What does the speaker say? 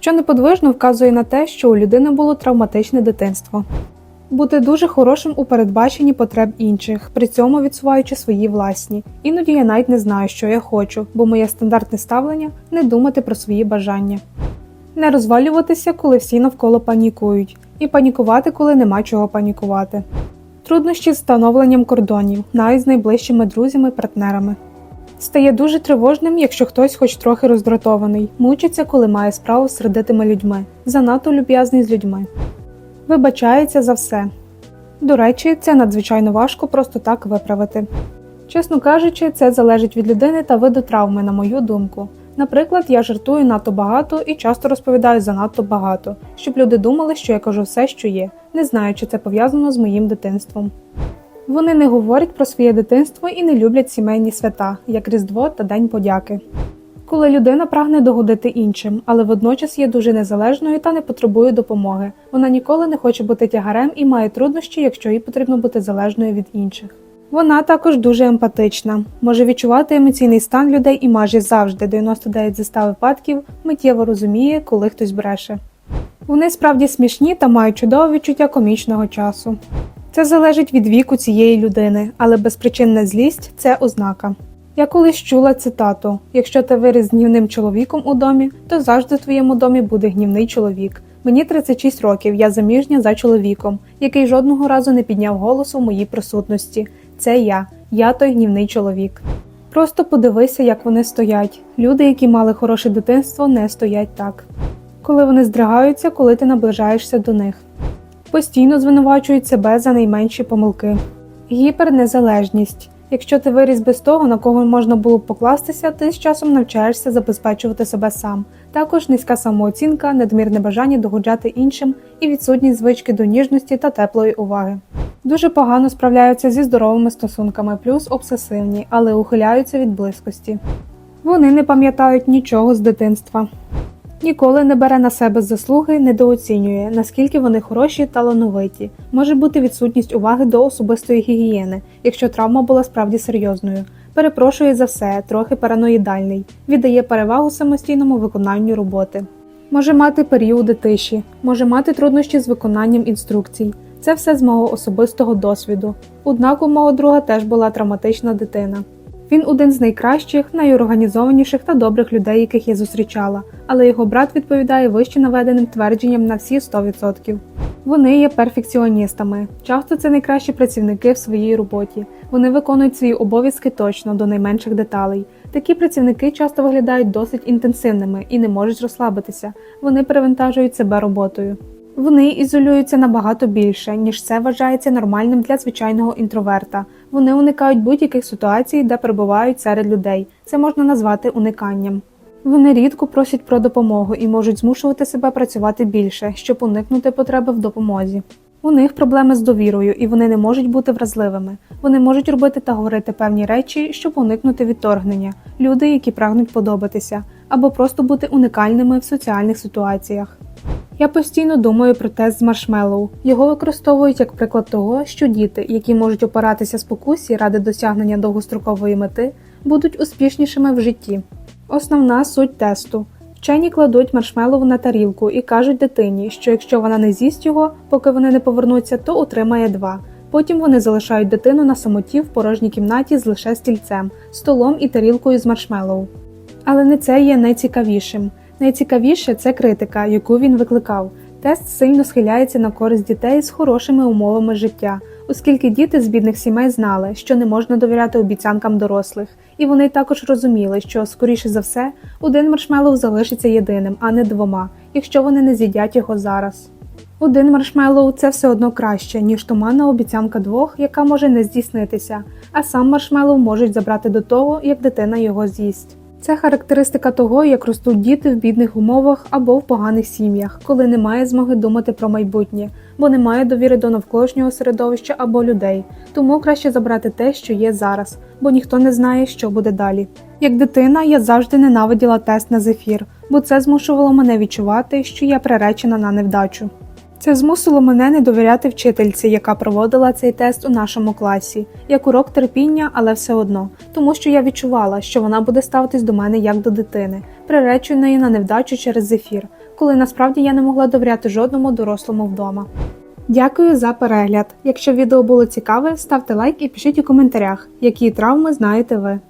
що неподвижно вказує на те, що у людини було травматичне дитинство. Бути дуже хорошим у передбаченні потреб інших, при цьому відсуваючи свої власні. Іноді я навіть не знаю, що я хочу, бо моє стандартне ставлення не думати про свої бажання. Не розвалюватися, коли всі навколо панікують, і панікувати, коли нема чого панікувати. Труднощі з встановленням кордонів, навіть з найближчими друзями, партнерами. Стає дуже тривожним, якщо хтось хоч трохи роздратований, мучиться, коли має справу з сердитими людьми, занадто люб'язний з людьми. Вибачається за все. До речі, це надзвичайно важко просто так виправити. Чесно кажучи, це залежить від людини та виду травми, на мою думку. Наприклад, я жартую надто багато і часто розповідаю занадто багато, щоб люди думали, що я кажу все, що є, не знаю, чи це пов'язано з моїм дитинством. Вони не говорять про своє дитинство і не люблять сімейні свята, як Різдво та День подяки. Коли людина прагне догодити іншим, але водночас є дуже незалежною та не потребує допомоги, вона ніколи не хоче бути тягарем і має труднощі, якщо їй потрібно бути залежною від інших. Вона також дуже емпатична, може відчувати емоційний стан людей і майже завжди 99 зі 100 випадків миттєво розуміє, коли хтось бреше. Вони справді смішні та мають чудове відчуття комічного часу. Це залежить від віку цієї людини, але безпричинна злість це ознака. Я колись чула цитату: якщо ти виріс гнівним чоловіком у домі, то завжди в твоєму домі буде гнівний чоловік. Мені 36 років, я заміжня за чоловіком, який жодного разу не підняв голосу в моїй присутності. Це я, я той гнівний чоловік. Просто подивися, як вони стоять. Люди, які мали хороше дитинство, не стоять так. Коли вони здригаються, коли ти наближаєшся до них. Постійно звинувачують себе за найменші помилки. Гіпернезалежність. Якщо ти виріс без того, на кого можна було б покластися, ти з часом навчаєшся забезпечувати себе сам. Також низька самооцінка, надмірне бажання догоджати іншим і відсутність звички до ніжності та теплої уваги. Дуже погано справляються зі здоровими стосунками, плюс обсесивні, але ухиляються від близькості. Вони не пам'ятають нічого з дитинства. Ніколи не бере на себе заслуги, недооцінює, наскільки вони хороші та талановиті. Може бути відсутність уваги до особистої гігієни, якщо травма була справді серйозною. Перепрошує за все, трохи параноїдальний, віддає перевагу самостійному виконанню роботи. Може мати періоди тиші, може мати труднощі з виконанням інструкцій. Це все з мого особистого досвіду. Однак у мого друга теж була травматична дитина. Він один з найкращих, найорганізованіших та добрих людей, яких я зустрічала, але його брат відповідає вище наведеним твердженням на всі 100%. Вони є перфекціоністами. Часто це найкращі працівники в своїй роботі. Вони виконують свої обов'язки точно до найменших деталей. Такі працівники часто виглядають досить інтенсивними і не можуть розслабитися. Вони перевантажують себе роботою. Вони ізолюються набагато більше, ніж це вважається нормальним для звичайного інтроверта. Вони уникають будь-яких ситуацій, де перебувають серед людей. Це можна назвати униканням. Вони рідко просять про допомогу і можуть змушувати себе працювати більше, щоб уникнути потреби в допомозі. У них проблеми з довірою, і вони не можуть бути вразливими. Вони можуть робити та говорити певні речі, щоб уникнути відторгнення, люди, які прагнуть подобатися, або просто бути уникальними в соціальних ситуаціях. Я постійно думаю про тест з маршмеллоу. Його використовують як приклад того, що діти, які можуть опиратися спокусі ради досягнення довгострокової мети, будуть успішнішими в житті. Основна суть тесту. Вчені кладуть маршмеллоу на тарілку і кажуть дитині, що якщо вона не з'їсть його, поки вони не повернуться, то отримає два. Потім вони залишають дитину на самоті в порожній кімнаті з лише стільцем, столом і тарілкою з маршмеллоу. Але не це є найцікавішим. Найцікавіше це критика, яку він викликав. Тест сильно схиляється на користь дітей з хорошими умовами життя, оскільки діти з бідних сімей знали, що не можна довіряти обіцянкам дорослих, і вони також розуміли, що, скоріше за все, один маршмеллоу залишиться єдиним, а не двома, якщо вони не з'їдять його зараз. Один маршмеллоу – це все одно краще, ніж туманна обіцянка двох, яка може не здійснитися, а сам маршмеллоу можуть забрати до того, як дитина його з'їсть. Це характеристика того, як ростуть діти в бідних умовах або в поганих сім'ях, коли немає змоги думати про майбутнє, бо немає довіри до навколишнього середовища або людей. Тому краще забрати те, що є зараз, бо ніхто не знає, що буде далі. Як дитина, я завжди ненавиділа тест на зефір, бо це змушувало мене відчувати, що я приречена на невдачу. Це змусило мене не довіряти вчительці, яка проводила цей тест у нашому класі, як урок терпіння, але все одно, тому що я відчувала, що вона буде ставитись до мене як до дитини, приреченої на невдачу через зефір, коли насправді я не могла довіряти жодному дорослому вдома. Дякую за перегляд. Якщо відео було цікаве, ставте лайк і пишіть у коментарях, які травми знаєте ви.